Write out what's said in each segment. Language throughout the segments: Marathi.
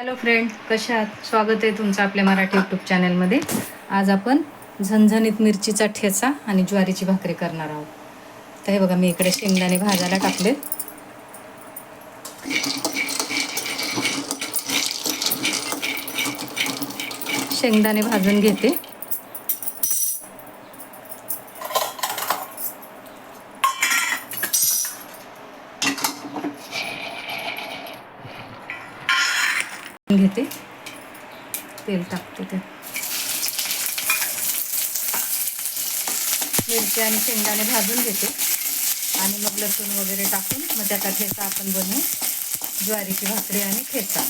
हॅलो फ्रेंड कशा आहात? स्वागत आहे तुमचं आपल्या मराठी यूट्यूब चॅनलमध्ये. आज आपण झणझणीत मिरचीचा ठेचा आणि ज्वारीची भाकरी करणार आहोत. तर हे बघा मी इकडे शेंगदाणे भाजायला टाकले. शेंगदाणे भाजून घेते. घेते. तेल टाकते ते. मिरची आणि शेंगदाणे भाजून घेते. आणि मग लसूण वगैरे टाकून मग त्याचा ठेचा आपण बनवू. ज्वारीची भाकरी आणि ठेचा.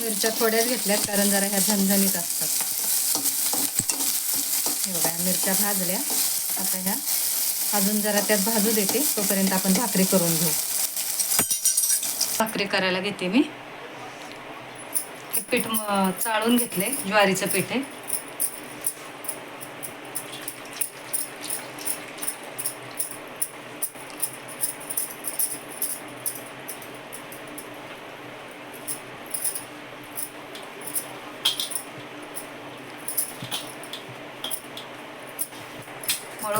मिरच्या थोड्याच घेतल्यात कारण जरा ह्या झणझणीत असतात. एवढ्या मिरच्या भाजल्या. आता ह्या अजून जरा त्यात भाजू देते. तोपर्यंत आपण भाकरी करून घेऊ. भाकरी करायला घेते मी. पीठ चाळून घेतले ज्वारीचं पीठ आहे.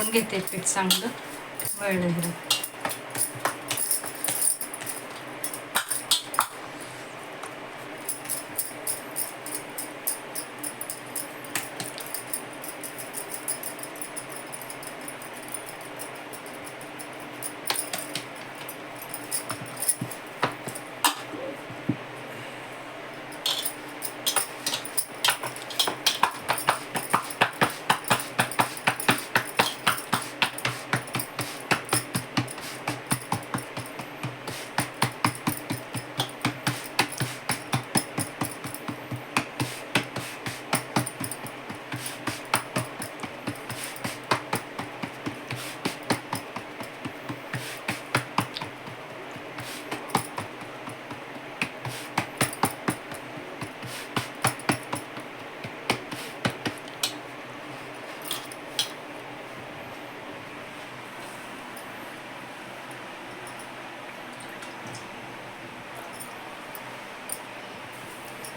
मळून घेते पीठ चांगलं वळलं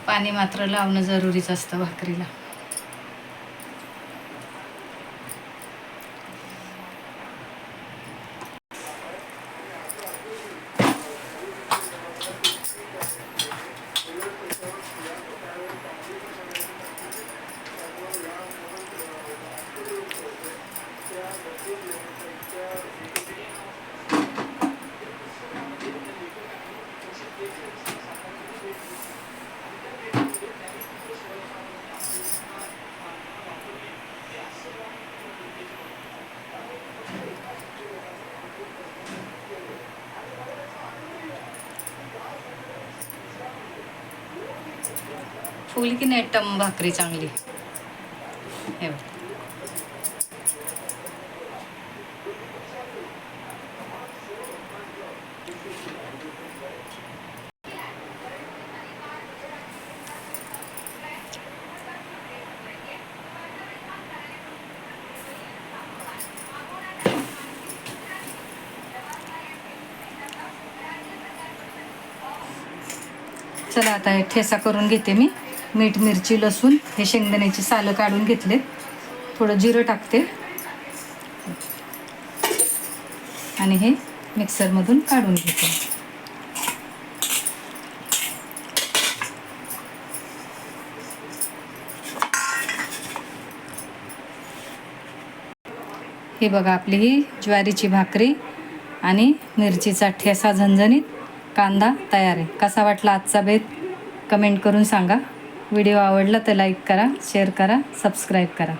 पाणी मात्र लावणं जरुरीच असतं भाकरीला. फुल की नाही टम भाकरी चांगली हे बघ. चला आता हे ठेसा करून घेते मी. मीठ मिरची लसूण हे शेंगदाण्याची सालं काढून घेतले थोडं जिरं टाकते. आणि हे मिक्सरमधून काढून घेते. हे बघा आपली ही ज्वारीची भाकरी आणि मिरचीचा ठेसा झणझणीत कांदा तयार आहे. कसा वाटला आजचा बेत कमेंट करून सांगा. व्हिडिओ आवडला तर लाईक करा शेअर करा सबस्क्राईब करा.